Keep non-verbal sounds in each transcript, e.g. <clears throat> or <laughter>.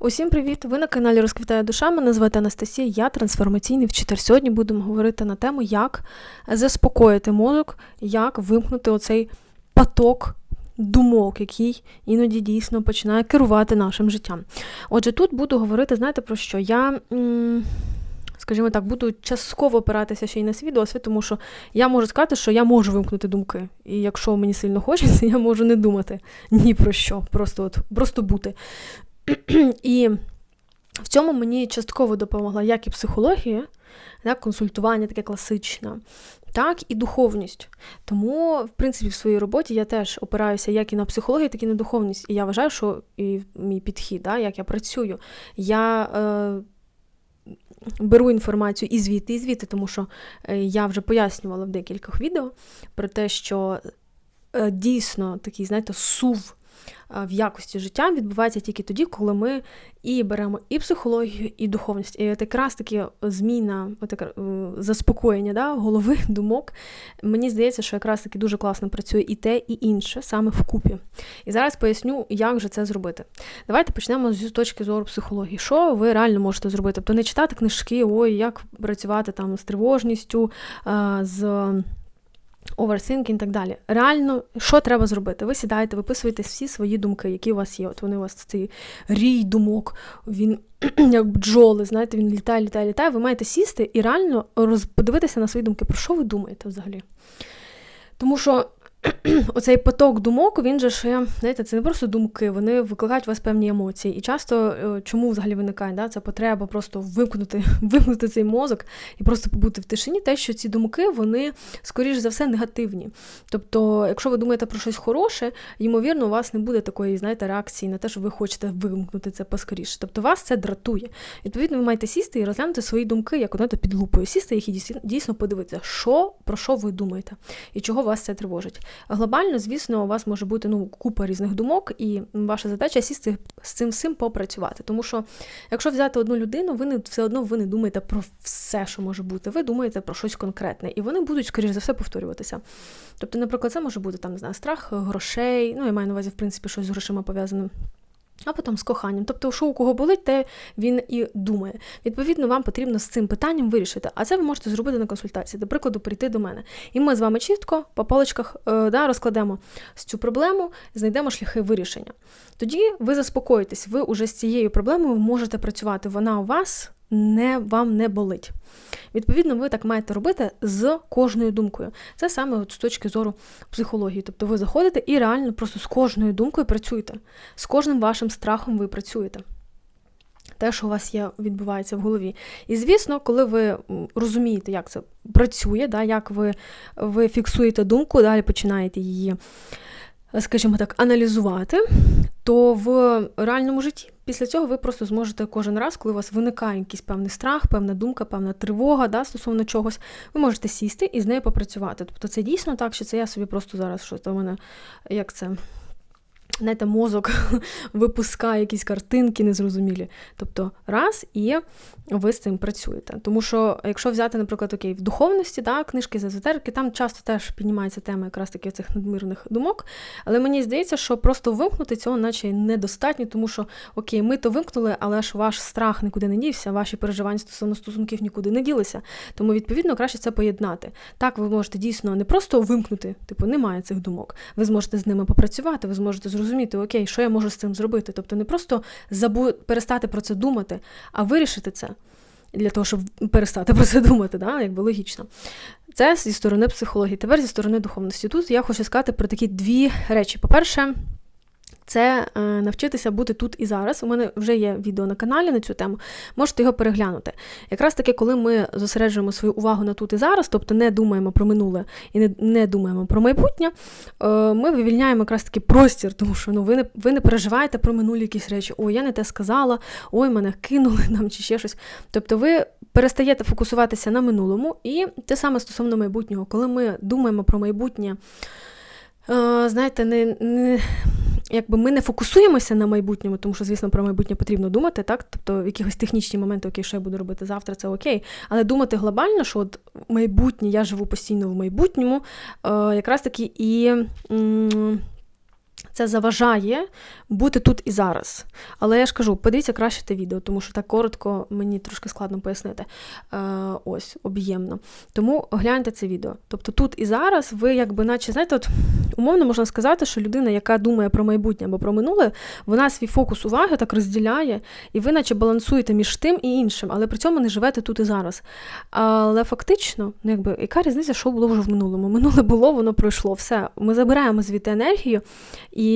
Усім привіт! Ви на каналі Розквітає душа. Мене звати Анастасія, я трансформаційний вчитель. Сьогодні будемо говорити на тему, як заспокоїти мозок, як вимкнути оцей поток думок, який іноді дійсно починає керувати нашим життям. Отже, тут буду говорити, знаєте про що? Я. М- Скажімо так, буду частково опиратися ще й на свій досвід, тому що я можу сказати, що я можу вимкнути думки. І якщо мені сильно хочеться, <laughs> я можу не думати ні про що, просто от, просто бути. <clears throat> І в цьому мені частково допомогла як і психологія, так, консультування таке класичне, так і духовність. Тому, в принципі, в своїй роботі я теж опираюся як і на психологію, так і на духовність. І я вважаю, що і мій підхід, так, як я працюю, я. Е, Беру інформацію і звідти, і звідти, тому що е, я вже пояснювала в декількох відео про те, що е, дійсно такий, знаєте, сув в якості життя відбувається тільки тоді, коли ми і беремо і психологію, і духовність. І от якраз таки зміна, от е, заспокоєння да, голови, <laughs> думок. Мені здається, що якраз таки дуже класно працює і те, і інше саме вкупі. І зараз поясню, як же це зробити. Давайте почнемо з точки зору психології. Що ви реально можете зробити? Тобто не читати книжки, ой, як працювати там з тривожністю, з overthinking і так далі. Реально, що треба зробити? Ви сідаєте, виписуєте всі свої думки, які у вас є. От вони у вас цей рій думок, він <clears throat> як бджоли, знаєте, він літає, літає, літає. Ви маєте сісти і реально подивитися на свої думки. Про що ви думаєте взагалі? Тому що <clears throat> оцей поток думок, він же ще, знаєте, це не просто думки, вони викликають у вас певні емоції. І часто е, чому взагалі виникає да, ця потреба просто вимкнути <laughs> вимкнути цей мозок і просто побути в тишині, те, що ці думки, вони, скоріш за все, негативні. Тобто, якщо ви думаєте про щось хороше, ймовірно, у вас не буде такої, знаєте, реакції на те, що ви хочете вимкнути це поскоріше. Тобто вас це дратує. Відповідно, ви маєте сісти і розглянути свої думки, як одне під лупою. Сісти їх і дійсно подивитися, що про що ви думаєте і чого вас це тривожить. Глобально, звісно, у вас може бути ну, купа різних думок, і ваша задача сісти з цим всім попрацювати. Тому що, якщо взяти одну людину, ви не все одно ви не думаєте про все, що може бути. Ви думаєте про щось конкретне, і вони будуть, скоріш за все, повторюватися. Тобто, наприклад, це може бути там, не знаю, страх грошей, ну я маю на увазі, в принципі, щось з грошима пов'язане а потім з коханням. Тобто, що у кого болить, те він і думає. Відповідно, вам потрібно з цим питанням вирішити. А це ви можете зробити на консультації, до прикладу, прийти до мене. І ми з вами чітко по паличках е, да, розкладемо цю проблему, знайдемо шляхи вирішення. Тоді ви заспокоїтесь, ви уже з цією проблемою можете працювати. Вона у вас не вам не болить. Відповідно, ви так маєте робити з кожною думкою. Це саме от з точки зору психології. Тобто ви заходите і реально просто з кожною думкою працюєте, з кожним вашим страхом ви працюєте. Те, що у вас є, відбувається в голові. І, звісно, коли ви розумієте, як це працює, да, як ви ви фіксуєте думку, далі починаєте її, скажімо так, аналізувати, то в реальному житті після цього ви просто зможете кожен раз, коли у вас виникає якийсь певний страх, певна думка, певна тривога да, стосовно чогось, ви можете сісти і з нею попрацювати. Тобто це дійсно так, що це я собі просто зараз щось у мене, як це знаєте, мозок <laughs> випускає якісь картинки незрозумілі. Тобто раз і ви з цим працюєте. Тому що, якщо взяти, наприклад, окей, в духовності, да, книжки з езотерики, там часто теж піднімається тема якраз таки цих надмірних думок. Але мені здається, що просто вимкнути цього, наче недостатньо, тому що окей, ми то вимкнули, але ж ваш страх нікуди не дівся, ваші переживання стосовно стосунків нікуди не ділися. Тому, відповідно, краще це поєднати. Так, ви можете дійсно не просто вимкнути, типу, немає цих думок. Ви зможете з ними попрацювати, ви зможете зрозуміти зрозуміти, окей, що я можу з цим зробити. Тобто не просто забу... перестати про це думати, а вирішити це для того, щоб перестати про це думати, да? якби логічно. Це зі сторони психології. Тепер зі сторони духовності. Тут я хочу сказати про такі дві речі. По-перше, це е, навчитися бути тут і зараз. У мене вже є відео на каналі на цю тему, можете його переглянути. Якраз таки, коли ми зосереджуємо свою увагу на тут і зараз, тобто не думаємо про минуле і не не думаємо про майбутнє, е, ми вивільняємо якраз таки простір, тому що ну, ви не ви не переживаєте про минулі якісь речі, ой, я не те сказала, ой, мене кинули нам чи ще щось. Тобто ви перестаєте фокусуватися на минулому, і те саме стосовно майбутнього, коли ми думаємо про майбутнє. Е, знаєте, не, не, якби ми не фокусуємося на майбутньому, тому що, звісно, про майбутнє потрібно думати, так? Тобто, в якихось технічні моменти, окей, що я буду робити завтра, це окей. Але думати глобально, що от майбутнє, я живу постійно в майбутньому, е, якраз таки і. М- Це заважає бути тут і зараз. Але я ж кажу, подивіться краще те відео, тому що так коротко мені трошки складно пояснити. Е, Ось, об'ємно. Тому гляньте це відео. Тобто тут і зараз ви, якби, наче, знаєте, от умовно можна сказати, що людина, яка думає про майбутнє або про минуле, вона свій фокус уваги так розділяє, і ви, наче, балансуєте між тим і іншим, але при цьому не живете тут і зараз. Але фактично, ну якби, яка різниця, що було вже в минулому? Минуле було, воно пройшло. Все. Ми забираємо звідти енергію. І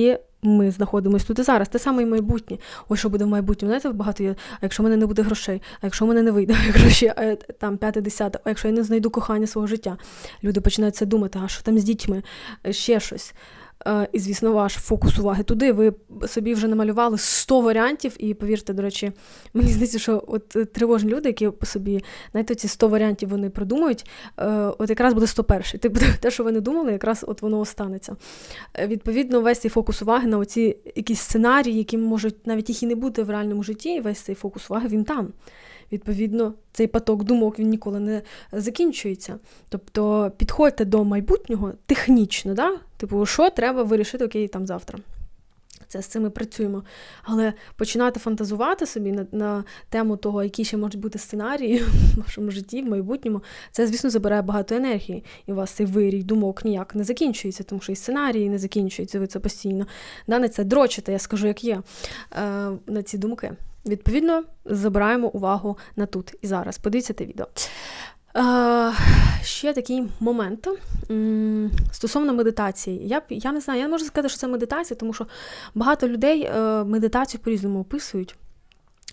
ми знаходимося тут і зараз. Те саме і майбутнє. Ось що буде в майбутньому. Знаєте, багато є. А якщо в мене не буде грошей, а якщо в мене не вийде, <laughs> а якщо ще е, там п'яте, десяте, а якщо я не знайду кохання свого життя, люди починають це думати, а що там з дітьми, ще щось. Е, і, звісно, ваш фокус уваги туди. Ви собі вже намалювали 100 варіантів, і повірте, до речі, мені здається, що от е, тривожні люди, які по собі, знаєте, ці 100 варіантів вони придумують, е, от якраз буде 101. Типу, <laughs> те, що ви не думали, якраз от воно останеться. Відповідно, весь цей фокус уваги на оці якісь сценарії, які можуть навіть їх і не бути в реальному житті, весь цей фокус уваги він там. Відповідно, цей поток думок він ніколи не закінчується. Тобто підходьте до майбутнього технічно, да? типу, що треба вирішити окей, там завтра. Це з цим ми працюємо. Але починати фантазувати собі на на тему того, які ще можуть бути сценарії в вашому житті, в майбутньому, це, звісно, забирає багато енергії. І у вас цей вирій думок ніяк не закінчується, тому що і сценарії не закінчуються, ви це постійно. Да, на це дрочите, я скажу, як є, е, на ці думки. Відповідно, забираємо увагу на тут і зараз. Подивіться те відео. Е, Ще такий момент стосовно медитації. Я я не знаю, я не можу сказати, що це медитація, тому що багато людей е, медитацію по-різному описують.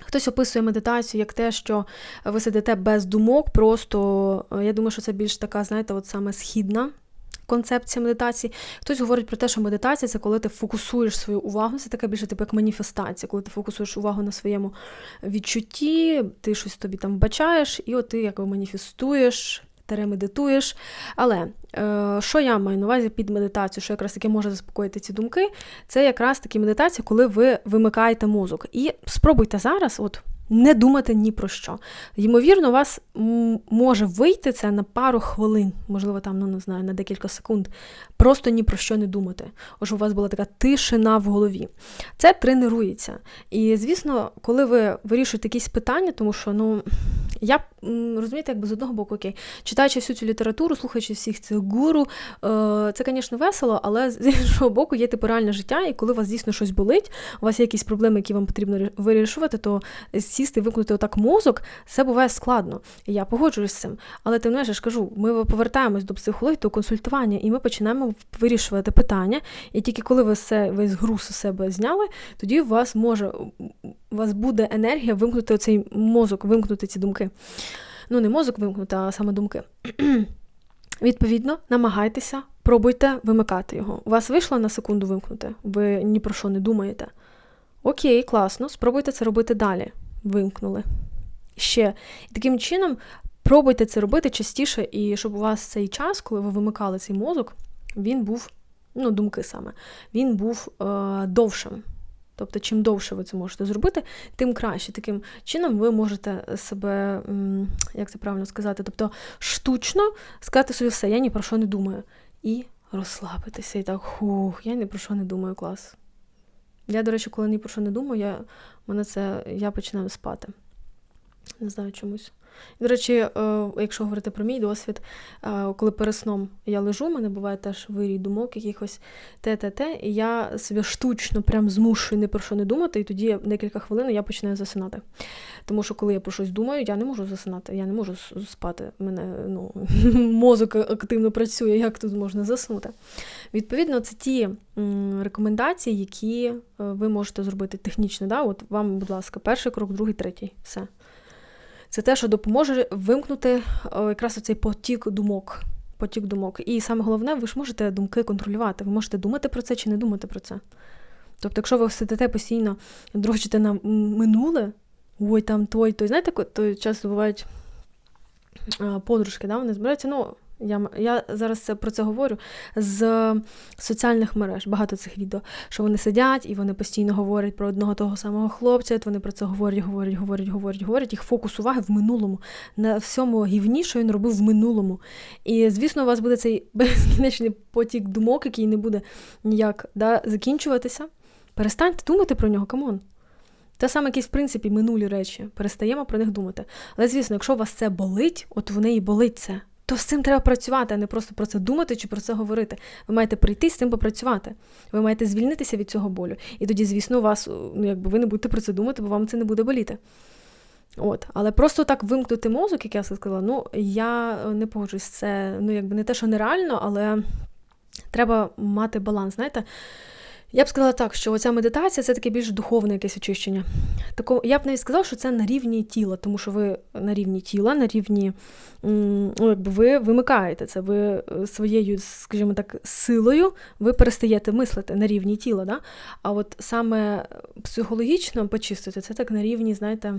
Хтось описує медитацію як те, що ви сидите без думок, просто е, я думаю, що це більш така, знаєте, от саме східна концепція медитації. Хтось говорить про те, що медитація це коли ти фокусуєш свою увагу, це така більше типу як маніфестація, коли ти фокусуєш увагу на своєму відчутті, ти щось тобі там вбачаєш, і от ти якби маніфестуєш. Медитуєш. Але е, що я маю на увазі під медитацію, що якраз таки може заспокоїти ці думки, це якраз таки медитація, коли ви вимикаєте мозок. І спробуйте зараз, от не думати ні про що. Ймовірно, у вас може вийти це на пару хвилин, можливо, там, ну не знаю, на декілька секунд. Просто ні про що не думати. Ось у вас була така тишина в голові. Це тренується. І, звісно, коли ви вирішуєте якісь питання, тому що, ну, я розумієте, якби з одного боку, окей, читаючи всю цю літературу, слухаючи всіх цих гуру, е, це, звісно, весело, але з іншого боку, є типу реальне життя, і коли у вас дійсно щось болить, у вас є якісь проблеми, які вам потрібно вирішувати, то сісти і виконати отак мозок, це буває складно. Я погоджуюсь з цим. Але тим не менше, ж кажу, ми повертаємось до психології, до консультування, і ми починаємо вирішувати питання. І тільки коли ви все весь груз у себе зняли, тоді у вас може у вас буде енергія вимкнути цей мозок, вимкнути ці думки. Ну, не мозок вимкнути, а саме думки. <clears throat> Відповідно, намагайтеся, пробуйте вимикати його. У вас вийшло на секунду вимкнути, ви ні про що не думаєте. Окей, класно, спробуйте це робити далі. Вимкнули. Ще. І таким чином пробуйте це робити частіше, і щоб у вас цей час, коли ви вимикали цей мозок, він був, ну, думки саме, він був е, довшим. Тобто, чим довше ви це можете зробити, тим краще. Таким чином ви можете себе, як це правильно сказати, тобто штучно сказати собі все, я ні про що не думаю. І розслабитися. І так, хух, я ні про що не думаю, клас. Я, до речі, коли ні про що не думаю, я, мене це, я починаю спати. Не знаю чомусь. До речі, е, якщо говорити про мій досвід, е, коли перед сном я лежу, в мене буває теж вирій думок, якихось те-те-те, і я себе штучно прям змушую ні про що не думати, і тоді декілька хвилин я починаю засинати. Тому що, коли я про щось думаю, я не можу засинати, я не можу спати. У мене ну, <laughs> мозок активно працює, як тут можна заснути. Відповідно, це ті рекомендації, які е, ви можете зробити технічно. Да? От Вам, будь ласка, перший крок, другий, третій. Все це те, що допоможе вимкнути якраз оцей потік думок. Потік думок. І саме головне, ви ж можете думки контролювати. Ви можете думати про це чи не думати про це. Тобто, якщо ви сидите постійно, дрочите на минуле, ой, там той, той, знаєте, той часто бувають подружки, да, вони збираються, ну, Я, я зараз це, про це говорю з соціальних мереж. Багато цих відео, що вони сидять і вони постійно говорять про одного того самого хлопця. От вони про це говорять, говорять, говорять, говорять, говорять. Їх фокус уваги в минулому, на всьому гівні, що він робив в минулому. І звісно, у вас буде цей <laughs> безкінечний потік думок, який не буде ніяк да, закінчуватися. Перестаньте думати про нього, камон. Те саме, якісь, в принципі, минулі речі. Перестаємо про них думати. Але, звісно, якщо у вас це болить, от в неї болить це, то з цим треба працювати, а не просто про це думати чи про це говорити. Ви маєте прийти з цим попрацювати. Ви маєте звільнитися від цього болю. І тоді, звісно, у вас, ну, якби ви не будете про це думати, бо вам це не буде боліти. От, але просто так вимкнути мозок, як я сказала, ну я не погоджуюсь. Це ну, якби не те, що нереально, але треба мати баланс. Знаєте, я б сказала так, що оця медитація це таке більш духовне якесь очищення. Тако, я б навіть сказала, що це на рівні тіла, тому що ви на рівні тіла, на рівні ну, якби ви вимикаєте це, ви е, своєю, скажімо так, силою ви перестаєте мислити на рівні тіла. Да? А от саме психологічно почистити, це так на рівні, знаєте.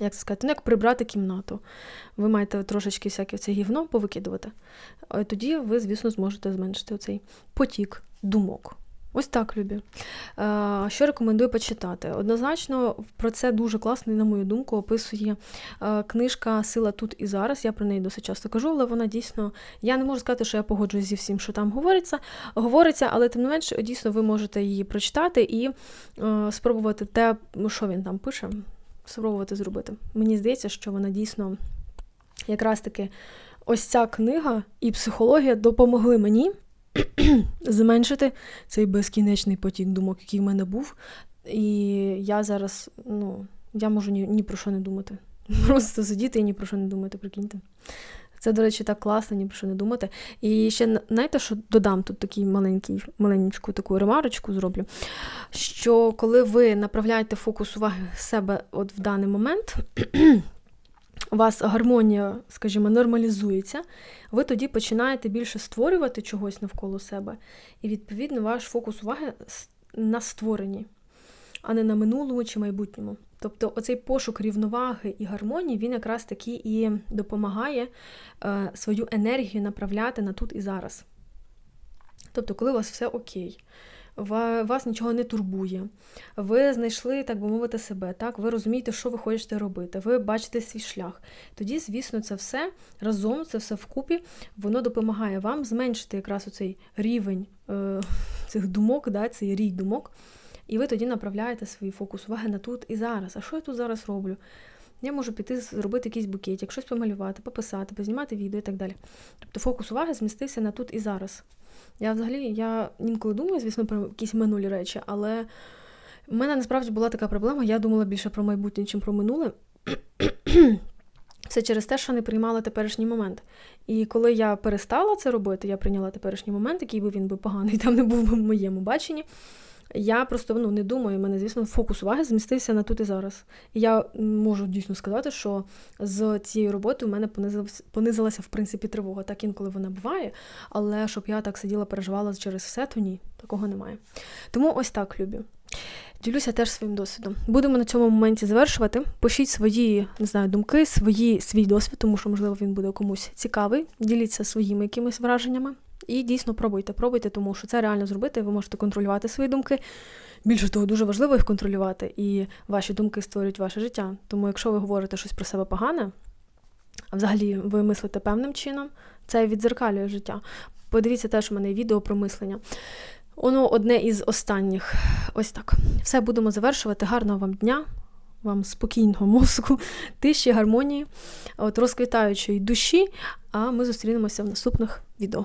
Як це сказати, ну як прибрати кімнату. Ви маєте трошечки всяке це гівно повикидувати. Тоді ви, звісно, зможете зменшити оцей потік думок. Ось так, любі. Що рекомендую почитати? Однозначно, про це дуже класно, і, на мою думку, описує книжка Сила тут і зараз. Я про неї досить часто кажу, але вона дійсно. Я не можу сказати, що я погоджуюсь зі всім, що там говориться, говориться, але тим не менше, дійсно, ви можете її прочитати і спробувати те, що він там пише спробувати зробити. Мені здається, що вона дійсно якраз таки ось ця книга і психологія допомогли мені <clears throat> зменшити цей безкінечний потік думок, який в мене був. І я зараз, ну, я можу ні, ні про що не думати. <laughs> Просто сидіти і ні про що не думати, прикиньте. Це, до речі, так класно, ні про що не думати. І ще знаєте, що додам тут такий маленький, маленьку таку ремарочку зроблю. Що коли ви направляєте фокус уваги себе от в даний момент, у <clears throat> вас гармонія, скажімо, нормалізується, ви тоді починаєте більше створювати чогось навколо себе. І, відповідно, ваш фокус уваги на створенні, а не на минулому чи майбутньому. Тобто оцей пошук рівноваги і гармонії, він якраз таки і допомагає е, свою енергію направляти на тут і зараз. Тобто, коли у вас все окей, вас нічого не турбує, ви знайшли, так би мовити, себе, так, ви розумієте, що ви хочете робити, ви бачите свій шлях. Тоді, звісно, це все разом, це все вкупі, воно допомагає вам зменшити якраз оцей рівень е, цих думок, да, цей рій думок. І ви тоді направляєте свій фокус уваги на тут і зараз. А що я тут зараз роблю? Я можу піти зробити якийсь букетик, щось помалювати, пописати, познімати відео і так далі. Тобто фокус уваги змістився на тут і зараз. Я взагалі я інколи думаю, звісно, про якісь минулі речі, але в мене насправді була така проблема, я думала більше про майбутнє, ніж про минуле. Все через те, що не приймала теперішній момент. І коли я перестала це робити, я прийняла теперішній момент, який би він би поганий, там не був би в моєму баченні. Я просто ну, не думаю, в мене, звісно, фокус уваги змістився на тут і зараз. І я можу дійсно сказати, що з цією роботою в мене понизилася в принципі тривога. Так інколи вона буває, але щоб я так сиділа, переживала через все, то ні, такого немає. Тому ось так любі. Ділюся теж своїм досвідом. Будемо на цьому моменті завершувати. Пишіть свої не знаю, думки, свої, свій досвід, тому що, можливо, він буде комусь цікавий. Діліться своїми якимись враженнями. І дійсно пробуйте, пробуйте, тому що це реально зробити. Ви можете контролювати свої думки. Більше того, дуже важливо їх контролювати, і ваші думки створюють ваше життя. Тому, якщо ви говорите щось про себе погане, а взагалі ви мислите певним чином, це відзеркалює життя. Подивіться теж у мене відео про мислення. Воно одне із останніх. Ось так. Все будемо завершувати. Гарного вам дня, вам спокійного мозку, <laughs> тиші, гармонії, от розквітаючої душі. А ми зустрінемося в наступних відео.